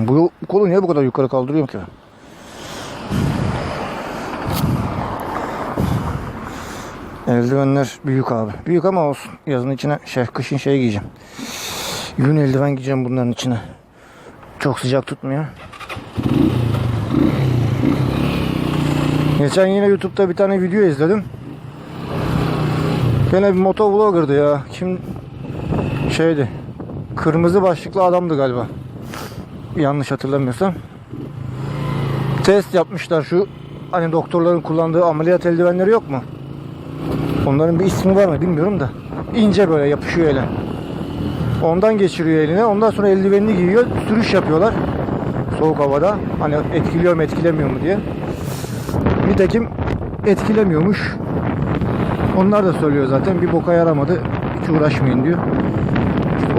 Bu, yol- bu kolu niye bu kadar yukarı kaldırıyorum ki? Eldivenler büyük abi. Büyük ama olsun. Yazın içine şey, kışın şey giyeceğim. Yün eldiven giyeceğim bunların içine. Çok sıcak tutmuyor. Geçen yine YouTube'da bir tane video izledim. Gene bir motovlogger'dı ya. Kim şeydi. Kırmızı başlıklı adamdı galiba. Yanlış hatırlamıyorsam. Test yapmışlar şu hani doktorların kullandığı ameliyat eldivenleri yok mu? Onların bir ismi var mı bilmiyorum da. İnce böyle yapışıyor ele. Ondan geçiriyor eline. Ondan sonra eldivenini giyiyor. Sürüş yapıyorlar. Soğuk havada. Hani etkiliyor mu etkilemiyor mu diye. Nitekim etkilemiyormuş. Onlar da söylüyor zaten. Bir boka yaramadı. Hiç uğraşmayın diyor.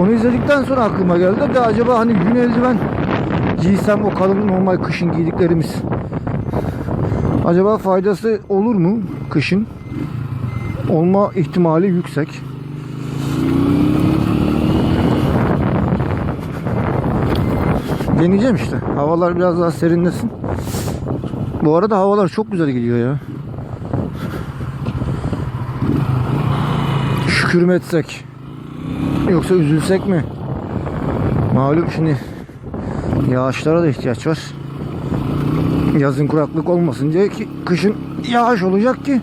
Onu izledikten sonra aklıma geldi de acaba hani gün eldiven giysem o kalın normal kışın giydiklerimiz acaba faydası olur mu kışın? Olma ihtimali yüksek. Deneyeceğim işte. Havalar biraz daha serinlesin. Bu arada havalar çok güzel gidiyor ya. Şükür mü etsek? Yoksa üzülsek mi? Malum şimdi yağışlara da ihtiyaç var. Yazın kuraklık olmasın diye ki kışın yağış olacak ki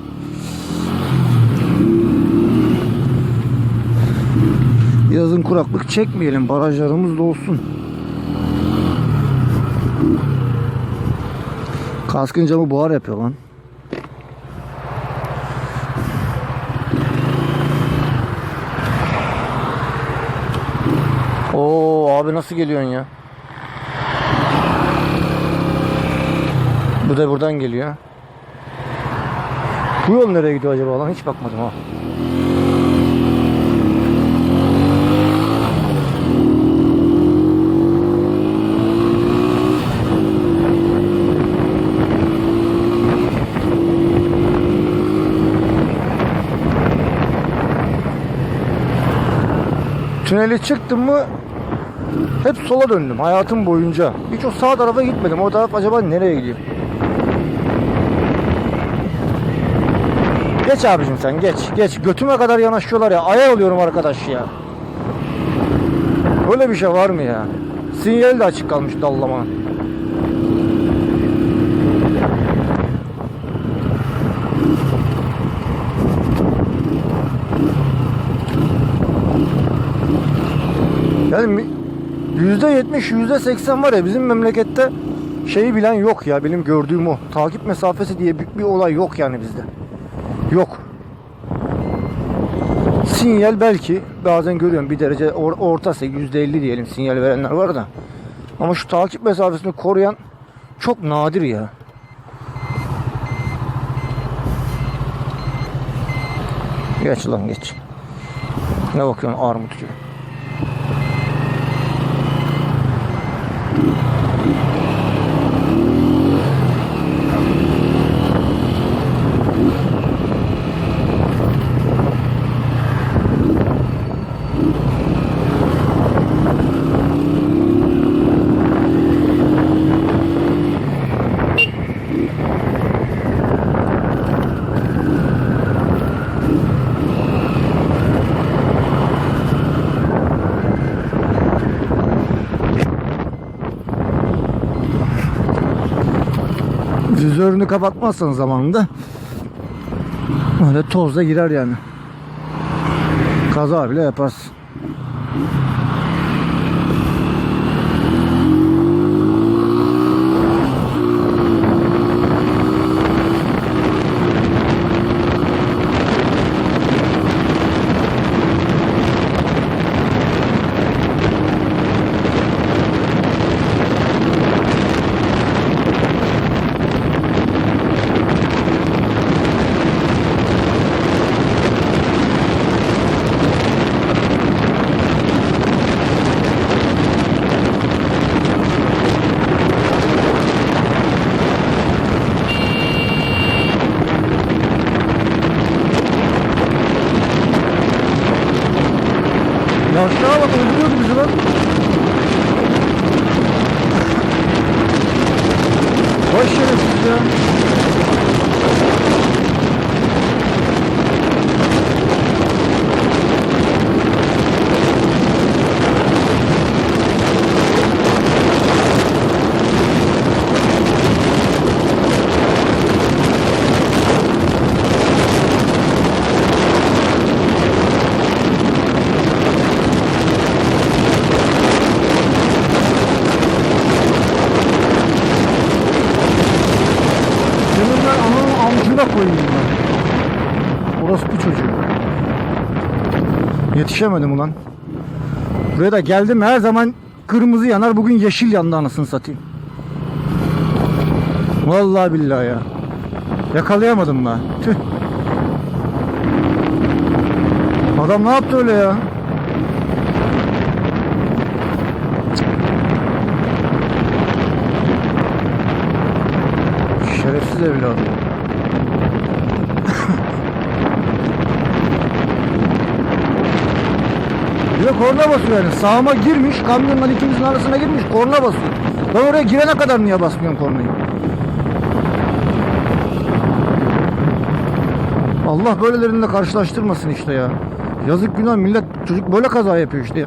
yazın kuraklık çekmeyelim. Barajlarımız dolsun. Kaskın camı buhar yapıyor lan. Oo abi nasıl geliyorsun ya? Bu da buradan geliyor. Bu yol nereye gidiyor acaba lan? Hiç bakmadım ha. Tüneli çıktım mı hep sola döndüm hayatım boyunca. Hiç o sağ tarafa gitmedim. O taraf acaba nereye gidiyor? Geç abicim sen geç. Geç. Götüme kadar yanaşıyorlar ya. Aya oluyorum arkadaş ya. Böyle bir şey var mı ya? Sinyal de açık kalmış dallama. Yani yüzde yetmiş, yüzde seksen var ya bizim memlekette şeyi bilen yok ya benim gördüğüm o. Takip mesafesi diye büyük bir olay yok yani bizde. Yok. Sinyal belki bazen görüyorum bir derece or- ortası yüzde elli diyelim sinyal verenler var da. Ama şu takip mesafesini koruyan çok nadir ya. Geç lan geç. Ne bakıyorsun armut gibi. Vizörünü kapatmazsan zamanında öyle tozla girer yani. Kaza bile yaparsın. Yastığa bak öldürüyordu bizi lan. Hoş geldiniz ya. Amcına koyayım ben. Orospu çocuğu. Yetişemedim ulan. Buraya da geldim her zaman kırmızı yanar. Bugün yeşil yandı anasını satayım. Vallahi billahi ya. Yakalayamadım ben. Tüh. Adam ne yaptı öyle ya? Şerefsiz evladım. Bir korna basıyor yani. Sağıma girmiş, kamyonla ikimizin arasına girmiş, korna basıyor. Ben oraya girene kadar niye basmıyorum kornayı? Allah böylelerinle karşılaştırmasın işte ya. Yazık günah millet çocuk böyle kaza yapıyor işte.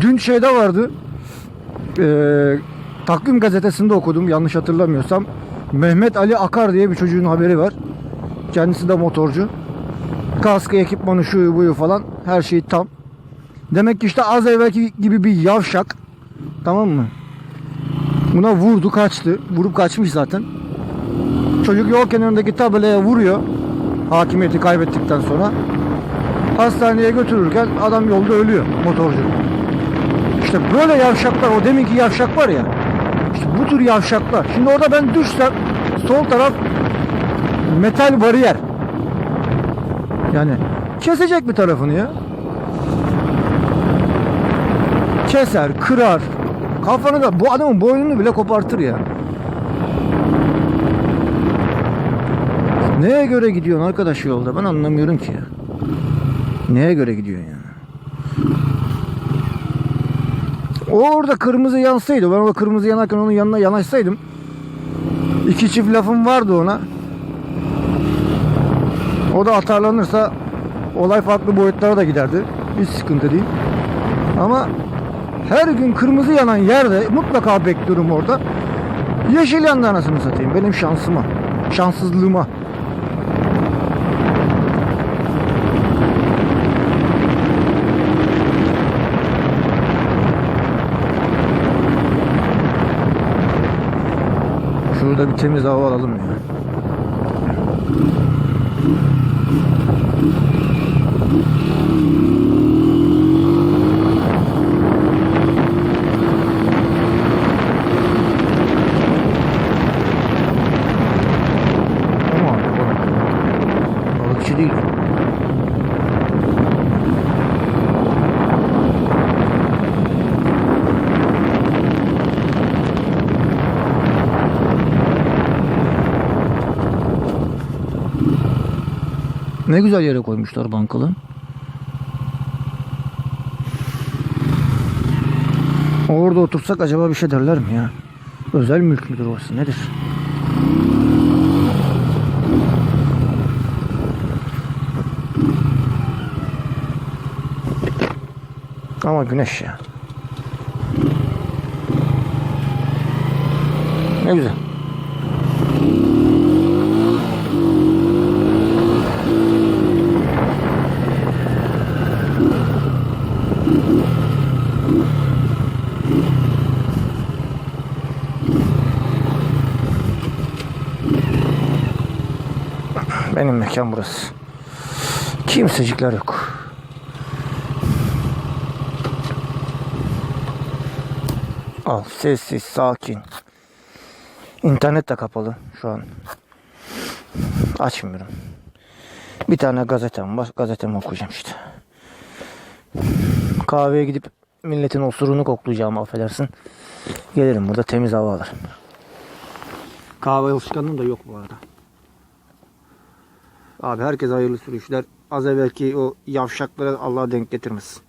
Dün şeyde vardı. Eee Takvim gazetesinde okudum yanlış hatırlamıyorsam. Mehmet Ali Akar diye bir çocuğun haberi var. Kendisi de motorcu. Kaskı, ekipmanı, şuyu buyu falan her şey tam. Demek ki işte az evvelki gibi bir yavşak. Tamam mı? Buna vurdu kaçtı. Vurup kaçmış zaten. Çocuk yol kenarındaki tabelaya vuruyor. Hakimiyeti kaybettikten sonra. Hastaneye götürürken adam yolda ölüyor motorcu. İşte böyle yavşaklar o deminki yavşak var ya. İşte bu tür yavşaklar. Şimdi orada ben düşsem sol taraf metal bariyer. Yani kesecek bir tarafını ya. Keser, kırar. Kafanı da bu adamın boynunu bile kopartır ya. Neye göre gidiyorsun arkadaş yolda? Ben anlamıyorum ki ya. Neye göre gidiyorsun ya? O orada kırmızı yansaydı. Ben orada kırmızı yanarken onun yanına yanaşsaydım. iki çift lafım vardı ona. O da atarlanırsa olay farklı boyutlara da giderdi. Hiç sıkıntı değil. Ama her gün kırmızı yanan yerde mutlaka bekliyorum orada. Yeşil yandı anasını satayım. Benim şansıma. Şanssızlığıma. Şurada bir temiz hava alalım ya. Ama Ne güzel yere koymuşlar bankalı. Orada otursak acaba bir şey derler mi ya? Özel mülk müdür orası nedir? Ama güneş ya. Ne güzel. Benim mekan burası. Kimsecikler yok. Al sessiz sakin. İnternet de kapalı şu an. Açmıyorum. Bir tane gazetem var. Gazetemi okuyacağım işte. Kahveye gidip milletin osurunu koklayacağım affedersin. Gelirim burada temiz hava alırım. Kahve alışkanlığım da yok bu arada. Abi herkese hayırlı sürüşler. Az evvelki o yavşaklara Allah denk getirmesin.